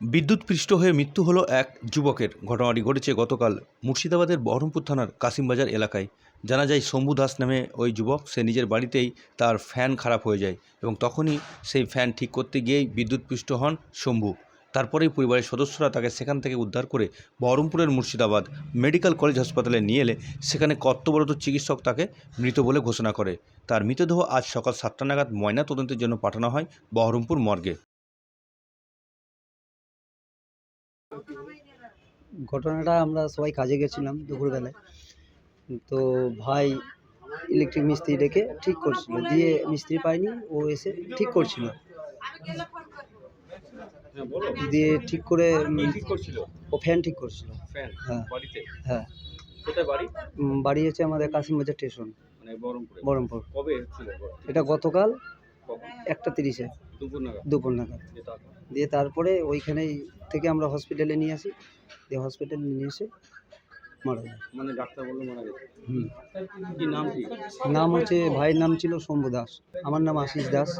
বিদ্যুৎপৃষ্ট হয়ে মৃত্যু হলো এক যুবকের। ঘটনাটি ঘটেছে গতকাল মুর্শিদাবাদের বহরমপুর থানার কাশিমবাজার এলাকায়। জানা যায়, শম্ভু দাস নামে ওই যুবক, সে নিজের বাড়িতেই তার ফ্যান খারাপ হয়ে যায় এবং তখনই সেই ফ্যান ঠিক করতে গিয়েই বিদ্যুৎপৃষ্ট হন শম্ভু। তারপরেই পরিবারের সদস্যরা তাকে সেখান থেকে উদ্ধার করে বহরমপুরের মুর্শিদাবাদ মেডিকেল কলেজ হাসপাতালে নিয়ে এলে সেখানে কর্তব্যরত চিকিৎসক তাকে মৃত বলে ঘোষণা করে। তার মৃতদেহ আজ সকাল সাতটা নাগাদ ময়না তদন্তের জন্য পাঠানো হয় বহরমপুর মর্গে। ঘটনাটা আমরা সবাই কাজে গেছিলাম দুপুরবেলায়। তো ভাই ইলেকট্রিক মিস্ত্রি ডেকে ঠিক করছিল। দিয়ে মিস্ত্রি পায়নি ও এসে ঠিক করছিল। দিয়ে ঠিক করে উম, ঠিক করছিল? ও ফ্যান ঠিক করছিল। হ্যাঁ। হ্যাঁ। বাড়ি? হচ্ছে আমাদের কাশিমবাজার স্টেশন মানে বহরমপুর। কবে এটা গতকাল একটা তিরিশে। দুপুর নাগাদ? দিয়ে তারপরে? ওইখানে থেকে আমরা হসপিটালে নিয়ে আসি। দিয়ে হসপিটালে নিয়ে এসে মারা যায়। মানে ডাক্তার বলল মারা গেছে। হুম। কি নাম কি? নাম হচ্ছে ভাইয়ের নাম ছিল শম্ভু দাস। আমার নাম আশিস দাস।